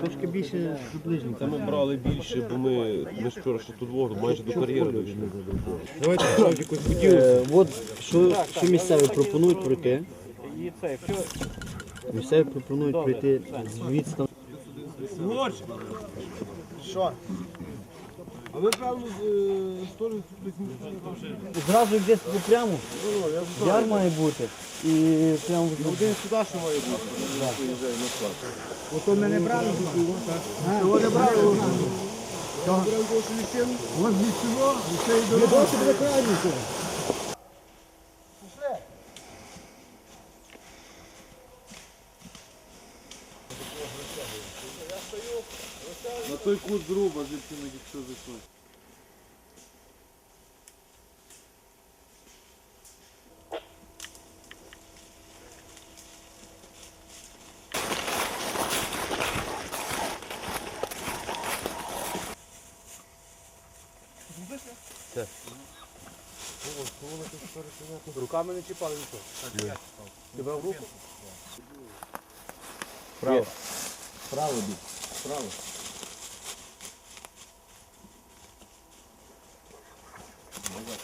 Трошки більше ближніх. Та ми брали більше, бо ми, ми ж вчора ще тут воду майже до кар'єри дійшли. Давайте справді якусь поділку. От що, що місцеві пропонують пройти. Місцеві пропонують пройти звідси. Що? А ви певно теж Зразу десь прямо. пряму. Яр має бути. І прямо в- один сюди що має бути. Ото ми не брали тут, так? Його не брали. Ось від цього, і це і до роботи буде крайніше. На той кут зруба, звідки ми якщо зайшли. Руками не чіпали нічого. Тебе в руку? Право. Право бік. Право.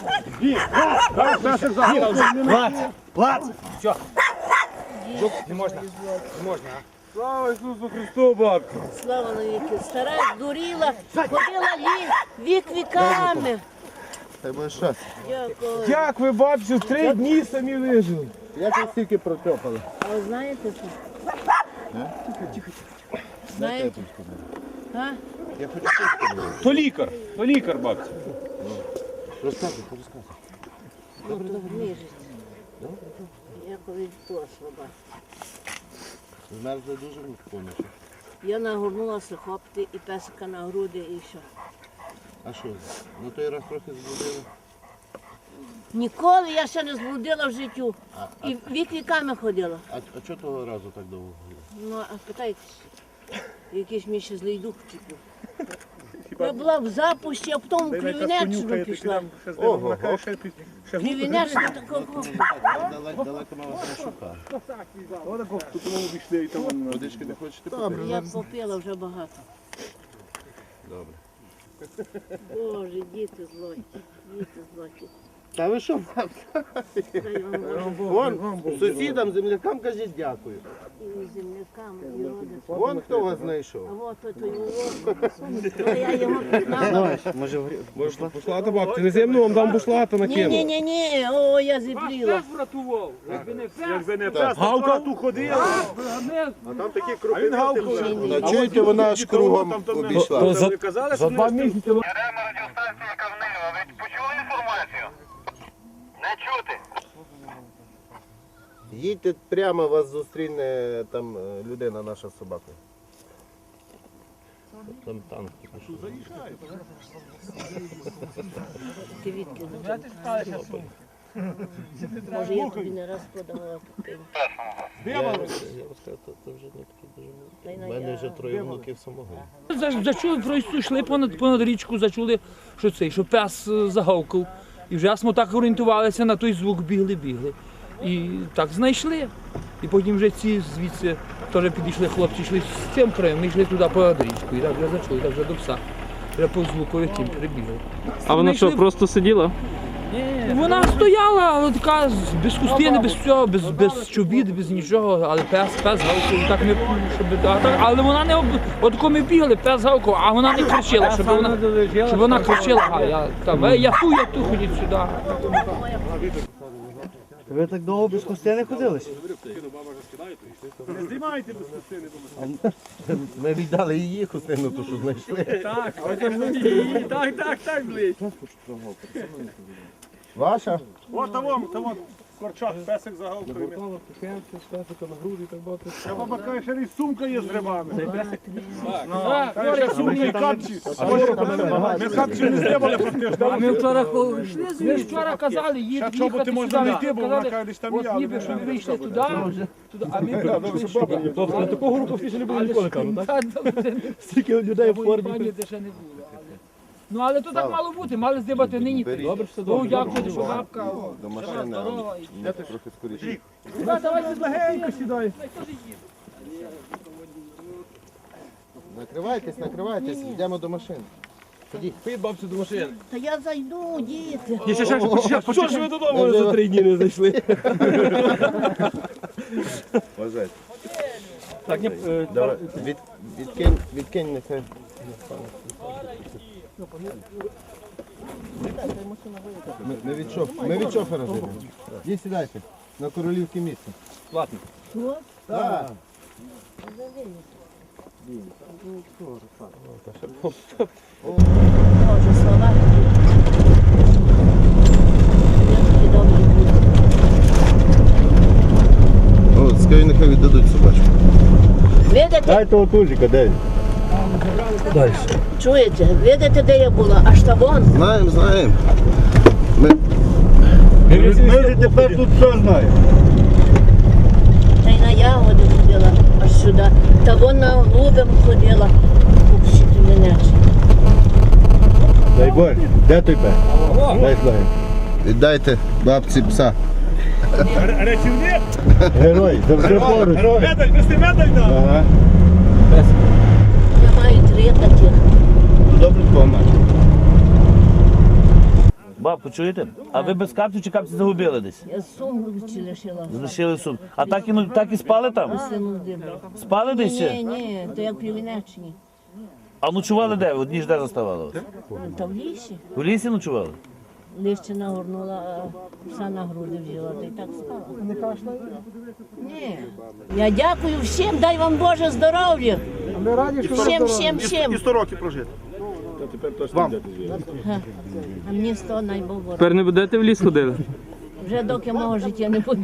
такі. Слава Ісусу Христу, бабка! Слава навіки. Стара здуріла, ходила лі, вік віками. Та буде щас. Дякую. Як ви, бабцю, три дні самі вижили? Як ви стільки протопали? А ви знаєте що? Знаєте? А? Я хочу щось То лікар, то лікар, бабця. Розказуй, розказуй. Добре, добре, Я коли пошла, ба. Змерзли дуже помічі. Я нагорнулася хопти і песика на груди і що. А що? Ну той раз трохи збудили. Ніколи я ще не зблудила в життю. І вік віками ходила. А, а чого того разу так довго було? Ну, а питайтесь, якийсь мій ще злий дух вчепив. Я була в запусті, а потім в Кривінеччину пішла. Ого, Кривінеччина такого. далеко, далеко ми вас не шукали. Водички не хочете попити? Я попила вже багато. Добре. Боже, діти злоті, діти злоті. Та ви що, Дай Вон, сусідам, землякам кажіть дякую. І землякам, і родичам. Вон хто вас А знайшов. от той то я його піднала. Може Можна бушлата, бабця, не земну вам дам бушлата накину. ні, ні, ні, о, я зібріла. Гавка ту ходила. Та чуєте, вона аж кругом обійшла. За, два місяці радіостанція Кавнила. Ви почули інформацію? Не чути. Їдьте прямо, вас зустріне там е, людина наша з собакою. Там танк. відки Може, я тобі не раз подавала купив. Я, я вам скажу, то, то вже не такі дуже. У мене вже троє внуків самого. За- Зачули, просто йшли понад, понад річку, зачули, що цей, що пес е, загавкав. І вже ми так орієнтувалися на той звук, бігли, бігли. І так знайшли. І потім вже ці звідси теж підійшли хлопці, йшли з цим краєм, ми йшли туди понад річку. І так вже зачули, так вже до пса. Вже по звукові тим прибігли. А вона що, просто сиділа? Вона стояла, але така з- без хустини, без всього, без, без чобіт, без нічого, але пес, пес гавкав, так ми, щоб, а так, але вона не об... от коли ми бігли, пес гавкав, а вона не кричала, щоб вона, щоб вона кричала, а я там, «Ей, я ту, я ту, ходіть сюди. Ви так довго без хустини ходили? Ми віддали її хустину, ту, що знайшли. Так, так, так, так, блядь. Ваша? От там, там, корчак, песик загавкою. Я баба каже, ще й сумка є з грибами. Так, ще сумка і капчі. Ми капчі не здебали практично. А ми вчора ми вчора казали, їд, Ще чоботи можна сюди. знайти, бо вона каже, десь там ніби, що ми вийшли туди, а ми прийшли сюди. Тобто такого року всі ще не було ніколи так? Стільки людей в формі. пані де ще не було. Ну але то так мало бути, мали здибати нині. Добре, все Ну дякую, що бабка. До машини, і- трохи скоріше. Да, Давайте Легенько сідай. Накривайтесь, накривайтесь, йдемо до машини. Під бабцю до машини. Та я зайду, діти. Ні, ще, ще, ще, що ж ви додому за три дні не зайшли? Вважайте. Так, е, Давай, від, відкинь, відкинь нехай. Ми, ми, від шоф, ми від шофера живемо. Ді сідайте, на королівське місце. платно. Що? Так. Боже, слова. Я таки добре буду. О, скажи, нехай віддадуть собачку. Дайте отужика, де він? чуєте, видите, де я була? Аж та вон. Знаємо, знаємо. Ми, Ми вже тепер тут все знаємо. Та й на ягоди ходила аж сюди. Та вон на голубем ходила. Пупщики мене. Дай Боже, де той пес? Дай слава. віддайте бабці пса. Речівник, Герой, завжди поруч. медаль, вести медаль дав. Ага. Маю три таких. Добре, кого. Бабку, чуєте? А ви без капців чи капці загубили десь? Я сумку чи лишила. Залишили сум. А так і, ну, так і спали там? Сину. Спали десь ще? ні, ні, то як при Вінеччині. А ночували де? Одні ж де заставали? Та в лісі. В лісі ночували? Лище нагорнула, а пса на груди взяла, та й так спала. Не кашляє? Ні. Я дякую всім, дай вам Боже здоров'я. Ми раді, що Всім, всім, всім. 100 років прожити. А мені сто найбог Боже. Тепер не будете в ліс ходили? Вже доки мого життя не буде.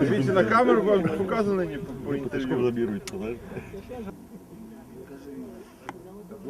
Дивіться на камеру, вам показано не по, по інтерв'ю. забірують.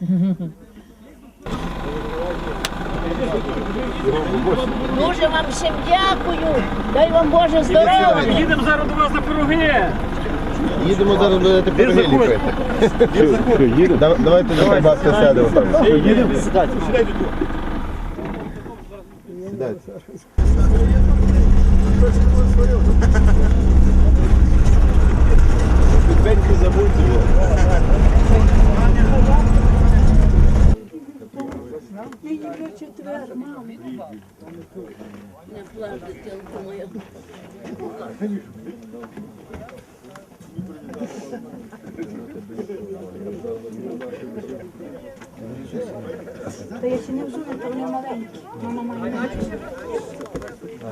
Дуже вам всім дякую. Дай вам Боже здоров'я. Їдемо зараз до вас на пироги. Їдемо зараз будете пироги ліпити. Дав- Давайте до бабки сядемо там. Сідайте. Не плач, дитинко моя.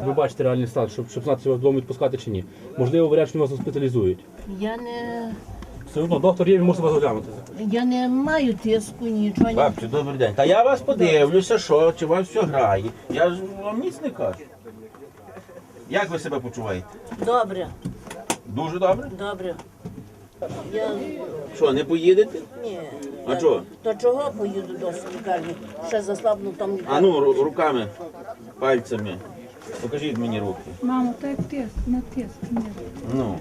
Ви бачите реальний стан, щоб, щоб знати, вас вдома відпускати чи ні. Можливо, варіант, що вас госпіталізують. Я не, Все одно доктор є, він мусить вас оглянути. я не маю тиску, нічого. не- Бабцю, добрий день. Та я вас подивлюся, що, чи у вас все грає. Я ж вам ніц не кажу. Як ви себе почуваєте? Добре, Дуже добре? добре. Я Що, не поїдете? ні. А я- чого? То чого поїду до лікарні? Ще заслабну там. А ну, ру- руками, пальцями. Покажіть мені руки. Мамо, то як тиск, на тиск. Ні. Ну.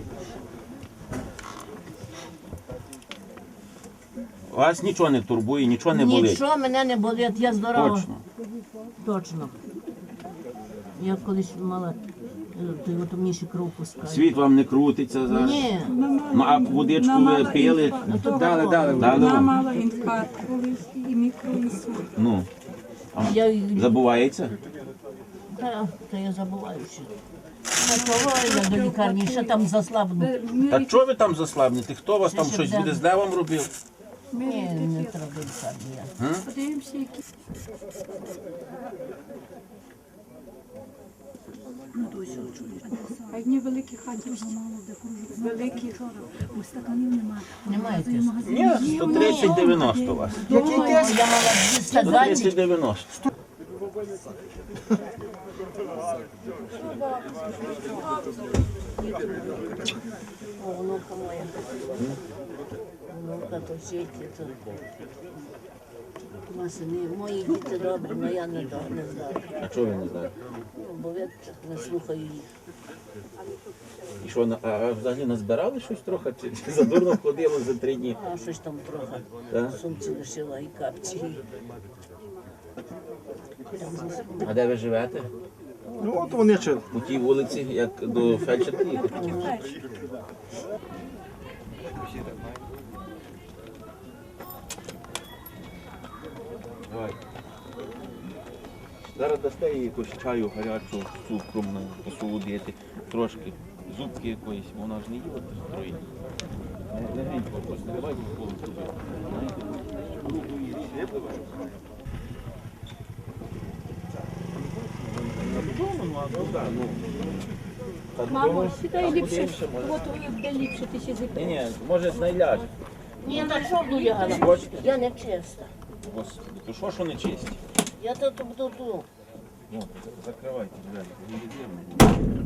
Вас нічого не турбує, нічого не болить. Нічого мене не болить, я здорова. Точно. Точно. Я колись мала Ти от мені ще кров пускає. Світ вам не крутиться зараз. Ні, Ну а водичку ви пили. дали, дали. Дали Вона вам? мала інфаркт колись і мікроінсульт. Ну. я й- Забувається? та, та я забуваю ще. А я до лікарні, ще там заслабну. Так чого ви там заслабнете? Хто вас там щось буде з левом робив? Ні, не треба до лікарні. я. Подивимося, які А одні великі хаті вже мало де кружок. Великі Ось стаканів немає. Немає тиску. Ні, 130-90 у вас. Який тест? Я мала 220. 130-90. О, внука моя. Внука то сіті, то... Ма мої діти добрі, але я не, до- не знаю. А чого ви не знаєте? Ну, бо я не слухаю їх. І що, на- а взагалі назбирали щось трохи? Чи, чи задурно ходили за три дні? А щось там трохи. Так? Сумці лишила і капці. А де ви живете? Ну от вони ще. У тій вулиці, як до фельдшерки їхати? Давай. Зараз дасте їй якусь чаю гарячу з цукром посолодити, трошки зубки якоїсь, вона ж не їла троє. Грінь, просто давайте коло туди. Знаєте? Мамо, сідай ліпше. От де ліпше ти сиди. Ні, ні, може знайляже. Ні, на що буду лягала? Я не чиста. Господи, то що що не чисті? Я тут буду Вот, Ну, закривайте двері.